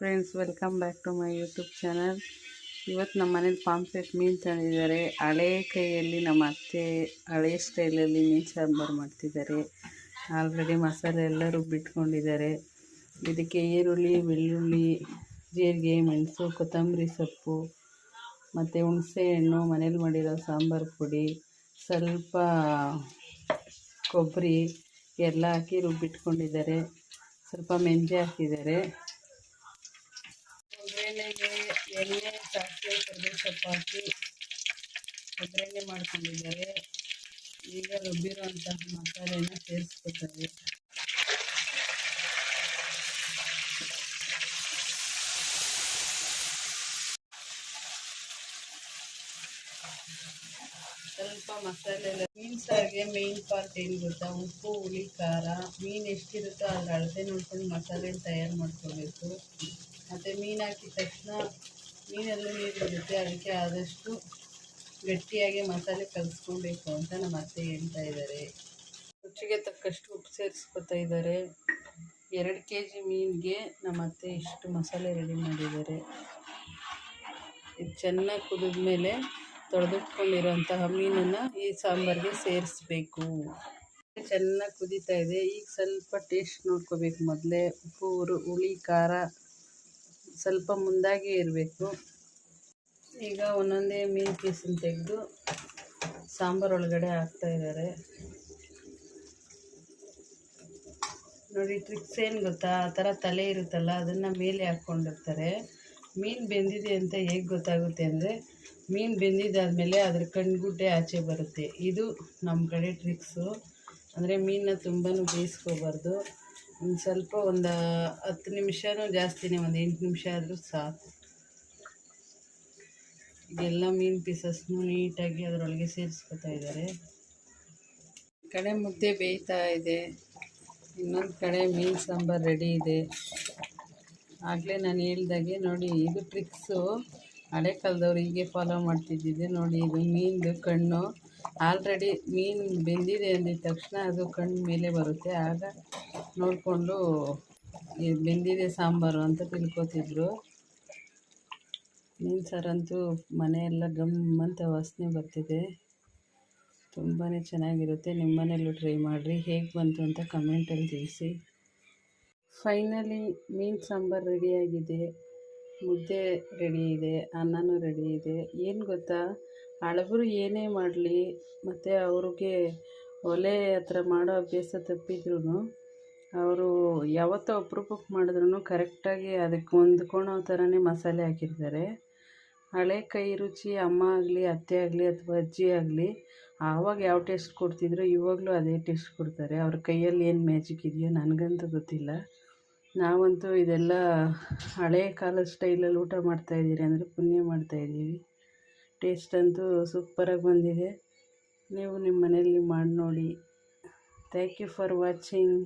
Friends welcome back to my YouTube channel ಇವತ್ತು ನಮ್ಮ ಮನೇಲಿ ಪಾಂಪ್ಲೆಟ್ ಮೀನು ತಂದಿದ್ದಾರೆ. ಹಳೆ ಕೈಯಲ್ಲಿ ನಮ್ಮ ಅತ್ತೆ ಹಳೆ ಸ್ಟೈಲಲ್ಲಿ ಮೀನು ಸಾಂಬಾರು ಮಾಡ್ತಿದ್ದಾರೆ. ಆಲ್ರೆಡಿ ಮಸಾಲೆ ಎಲ್ಲ ರುಬ್ಬಿಟ್ಕೊಂಡಿದ್ದಾರೆ ಇದಕ್ಕೆ ಈರುಳ್ಳಿ, ಬೆಳ್ಳುಳ್ಳಿ, ಜೀರಿಗೆ, ಮೆಣಸು, ಕೊತ್ತಂಬರಿ ಸೊಪ್ಪು, ಮತ್ತು ಹುಣಸೆ ಹಣ್ಣು, ಮನೇಲಿ ಮಾಡಿರೋ ಸಾಂಬಾರು ಪುಡಿ, ಸ್ವಲ್ಪ ಕೊಬ್ಬರಿ ಎಲ್ಲ ಹಾಕಿ ರುಬ್ಬಿಟ್ಕೊಂಡಿದ್ದಾರೆ. ಸ್ವಲ್ಪ ಮೆಂತ್ಯ ಹಾಕಿದ್ದಾರೆ. ಒಗ್ಗರಣೆಗೆ ಎಣ್ಣೆ ಸಾಸಿವೆ ಕರಿಬೇವು ಸೊಪ್ಪು ಹಾಕಿ ಒಗ್ಗರಣೆ ಮಾಡ್ಕೊಂಡಿದ್ದಾರೆ. ಈಗ ರುಬ್ಬಿರುವಂತಹ ಮಸಾಲೆನ ಸೇರಿಸ್ಕೊತಾರೆ ಸ್ವಲ್ಪ ಮಸಾಲೆ ಎಲ್ಲ ಮೀನು ಸಾರಿಗೆ ಮೇನ್ ಪಾರ್ಟ್ ಏನು ಗೊತ್ತಾ ಉಪ್ಪು, ಹುಳಿ, ಖಾರ. ಮೀನು ಎಷ್ಟಿರುತ್ತೋ ಅದ್ರ ಅಳತೆ ನೋಡ್ಕೊಂಡು ಮಸಾಲೆ ತಯಾರು ಮಾಡ್ಕೋಬೇಕು. ಮತ್ತು ಮೀನು ಹಾಕಿದ ತಕ್ಷಣ ಮೀನೆಲ್ಲ ನೀರಿರುತ್ತೆ. ಅದಕ್ಕೆ ಆದಷ್ಟು ಗಟ್ಟಿಯಾಗಿ ಮಸಾಲೆ ಕಲಿಸ್ಕೊಬೇಕು ಅಂತ ನಮ್ಮ ಅತ್ತೆ ಹೇಳ್ತಾ ಇದ್ದಾರೆ. ರುಚಿಗೆ ತಕ್ಕಷ್ಟು ಉಪ್ಪು ಸೇರಿಸ್ಕೊತಾ ಇದ್ದಾರೆ. ಎರಡು ಕೆ ಜಿ ಮೀನಿಗೆ ನಮ್ಮ ಅತ್ತೆ ಇಷ್ಟು ಮಸಾಲೆ ರೆಡಿ ಮಾಡಿದ್ದಾರೆ. ಇದು ಚೆನ್ನಾಗಿ ಕುದಿದ ಮೇಲೆ ತೊಳೆದಿಟ್ಕೊಂಡಿರೋಂತಹ ಮೀನನ್ನು ಈ ಸಾಂಬಾರಿಗೆ ಸೇರಿಸ್ಬೇಕು. ಚೆನ್ನಾಗಿ ಕುದೀತಾ ಇದೆ. ಈಗ ಸ್ವಲ್ಪ ಟೇಸ್ಟ್ ನೋಡ್ಕೋಬೇಕು. ಮೊದಲೇ ಉಪ್ಪು, ಹುಳಿ, ಖಾರ ಸ್ವಲ್ಪ ಮುಂದಾಗಿ ಇರಬೇಕು. ಈಗ ಒಂದೊಂದೇ ಮೀನು ಪೀಸನ್ನು ತೆಗೆದು ಸಾಂಬಾರು ಒಳಗಡೆ ಹಾಕ್ತಾ ಇದ್ದಾರೆ. ನೋಡಿ ಟ್ರಿಕ್ಸ್ ಏನು ಗೊತ್ತಾ? ಆ ಥರ ತಲೆ ಇರುತ್ತಲ್ಲ, ಅದನ್ನು ಮೇಲೆ ಹಾಕ್ಕೊಂಡಿರ್ತಾರೆ. ಮೀನು ಬೆಂದಿದೆ ಅಂತ ಹೇಗೆ ಗೊತ್ತಾಗುತ್ತೆ ಅಂದರೆ, ಮೀನು ಬೆಂದಿದ್ದಾದಮೇಲೆ ಅದ್ರ ಕಣ್ಗುಡ್ಡೆ ಆಚೆ ಬರುತ್ತೆ. ಇದು ನಮ್ಮ ಕಡೆ ಟ್ರಿಕ್ಸು ಅಂದರೆ ಮೀನನ್ನ ತುಂಬಾ ಬೇಯಿಸ್ಕೋಬಾರ್ದು. ಒಂದು ಸ್ವಲ್ಪ ಒಂದು ಹತ್ತು ನಿಮಿಷನೂ ಜಾಸ್ತಿನೇ, ಒಂದು ಎಂಟು ನಿಮಿಷ ಆದರೂ ಸಾಕು. ಇದೆಲ್ಲ ಮೀನು ಪೀಸಸ್ನು ನೀಟಾಗಿ ಅದರೊಳಗೆ ಸೇರಿಸ್ಕೊತಾ ಇದ್ದಾರೆ ಕಡೆ ಮುದ್ದೆ ಬೇಯ್ತಾ ಇದೆ. ಇನ್ನೊಂದು ಕಡೆ ಮೀನು ಸಾಂಬಾರು ರೆಡಿ ಇದೆ. ಆಗಲೇ ನಾನು ಹೇಳ್ದಾಗೆ ನೋಡಿ ಇದು ಟ್ರಿಕ್ಸು ಹಳೆ ಕಾಲದವ್ರು ಹೀಗೆ ಫಾಲೋ ಮಾಡ್ತಿದ್ದಿದ್ದೆ. ನೋಡಿ ಇದು ಮೀನ್ದು ಕಣ್ಣು. ಆಲ್ರೆಡಿ ಮೀನು ಬೆಂದಿದೆ ಅಂದಿದ ತಕ್ಷಣ ಅದು ಕಣ್ಣು ಮೇಲೆ ಬರುತ್ತೆ. ಆಗ ನೋಡಿಕೊಂಡು ಬೆಂದಿದೆ ಸಾಂಬಾರು ಅಂತ ತಿಳ್ಕೊತಿದ್ರು. ಮೀನು ಸಾರಂತೂ ಮನೆಯೆಲ್ಲ ಅಂತ ವಾಸನೆ ಬರ್ತಿದೆ. ತುಂಬಾ ಚೆನ್ನಾಗಿರುತ್ತೆ. ನಿಮ್ಮ ಮನೆಯಲ್ಲೂ ಟ್ರೈ ಮಾಡಿರಿ. ಹೇಗೆ ಬಂತು ಅಂತ ಕಮೆಂಟಲ್ಲಿ ತಿಳಿಸಿ. ಫೈನಲಿ ಮೀನು ಸಾಂಬಾರು ರೆಡಿಯಾಗಿದೆ. ಮುದ್ದೆ ರೆಡಿ ಇದೆ ಅನ್ನನೂ ರೆಡಿ ಇದೆ ಏನು ಗೊತ್ತಾ? ಹಳಬರು ಏನೇ ಮಾಡಲಿ, ಮತ್ತು ಅವ್ರಿಗೆ ಒಲೆ ಹತ್ರ ಮಾಡೋ ಅಭ್ಯಾಸ ತಪ್ಪಿದ್ರೂ ಅವರು ಯಾವತ್ತೋ ಅಪ್ರೂಪಕ್ಕೆ ಮಾಡಿದ್ರೂ ಕರೆಕ್ಟಾಗಿ ಅದಕ್ಕೆ ಹೊಂದ್ಕೊಳೋ ಥರನೇ ಮಸಾಲೆ ಹಾಕಿರ್ತಾರೆ. ಹಳೆ ಕೈ ರುಚಿ ಅಮ್ಮ ಆಗಲಿ, ಅತ್ತೆ ಆಗಲಿ ಅಥವಾ ಅಜ್ಜಿ ಆಗಲಿ, ಆವಾಗ ಯಾವ ಟೇಸ್ಟ್ ಕೊಡ್ತಿದ್ರು ಇವಾಗಲೂ ಅದೇ ಟೇಸ್ಟ್ ಕೊಡ್ತಾರೆ. ಅವ್ರ ಕೈಯಲ್ಲಿ ಏನು ಮ್ಯಾಜಿಕ್ ಇದೆಯೋ ನನಗಂತೂ ಗೊತ್ತಿಲ್ಲ. ನಾವಂತೂ ಇದೆಲ್ಲ ಹಳೆ ಕಾಲದ ಸ್ಟೈಲಲ್ಲಿ ಊಟ ಮಾಡ್ತಾಯಿದ್ದೀರಿ ಅಂದರೆ ಪುಣ್ಯ ಮಾಡ್ತಾಯಿದ್ದೀವಿ ಟೇಸ್ಟ್ ಅಂತೂ ಸೂಪರಾಗಿ ಬಂದಿದೆ. ನೀವು ನಿಮ್ಮ ಮನೆಯಲ್ಲಿ ಮಾಡಿ ನೋಡಿ. Thank you for watching.